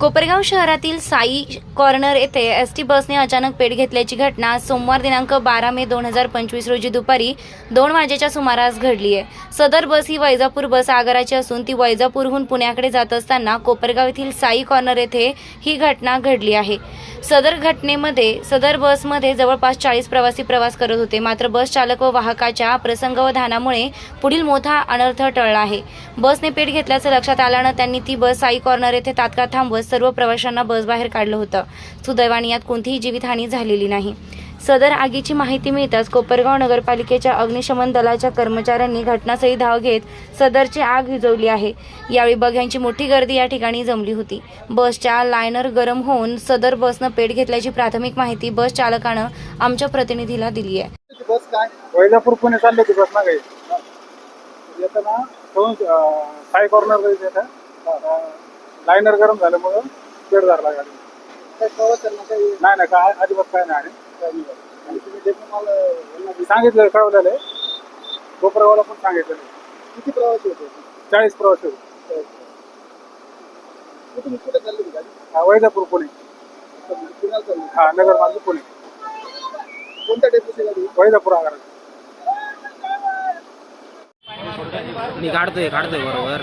कोपरगाव शहरातील साई कॉर्नर येथे S T बसने अचानक पेट घेतल्याची घटना सोमवार दिनांक बारा मे दोन हजार पंचवीस रोजी दुपारी दोन वाजेच्या सुमारास घडली आहे. सदर बस ही वैजापूर बस आगाराची असून ती वैजापूरहून पुण्याकडे जात असताना कोपरगाव येथील साई कॉर्नर येथे ही घटना घडली आहे. सदर घटनेमध्ये सदर बसमध्ये जवळपास चाळीस प्रवासी प्रवास करत होते. मात्र बस चालक व वाहकाच्या प्रसंगवधानामुळे पुढील मोठा अनर्थ टळला आहे. बसने पेट घेतल्याचं लक्षात आल्यानं त्यांनी ती बस साई कॉर्नर येथे तात्काळ थांबवत सर्व प्रवाशांना बस बाहेर काढलं होतं. सुदैवाने यात कोणतीही जीवितहानी झालेली नाही. सदर आगीची माहिती मिळताच कोपरगाव नगरपालिकेच्या अग्निशमन दलाच्या कर्मचाऱ्यांनी घटनास्थळी धाव घेत सदरची आग विझवली आहे. यावेळी बघ्यांची मोठी गर्दी या ठिकाणी जमली होती. बसच्या लायनर गरम होऊन सदर बसनं पेट घेतल्याची प्राथमिक माहिती बस चालकानं आमच्या प्रतिनिधीला दिली आहे. बस काय? वैजापूर पुणे चालली होती बस ना काही येताना साई कॉर्नर लायनर गरम झाल्यामुळं पेड धरला गाडी. काय प्रवाशांना काही? नाही नाही काय अजिबात काय नाही. आणि तुम्ही डेपो माल यांना दिला. सांगितलं कळवलेलं आहे. कोपरावाला पण सांगितलेलं आहे. किती प्रवासी होते? चाळीस प्रवासी होते. कुठून कुठे चालली होती गाडी? हा, वैजापूर पुणे. पुण्याला चालली होती. हा नगर माझं पुणे. कोणत्या डेपोची गाडी वैजापूर आगार मी काढतोय काढतोय बरोबर.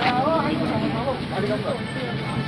होते ना काढले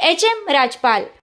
एच एम राजपाल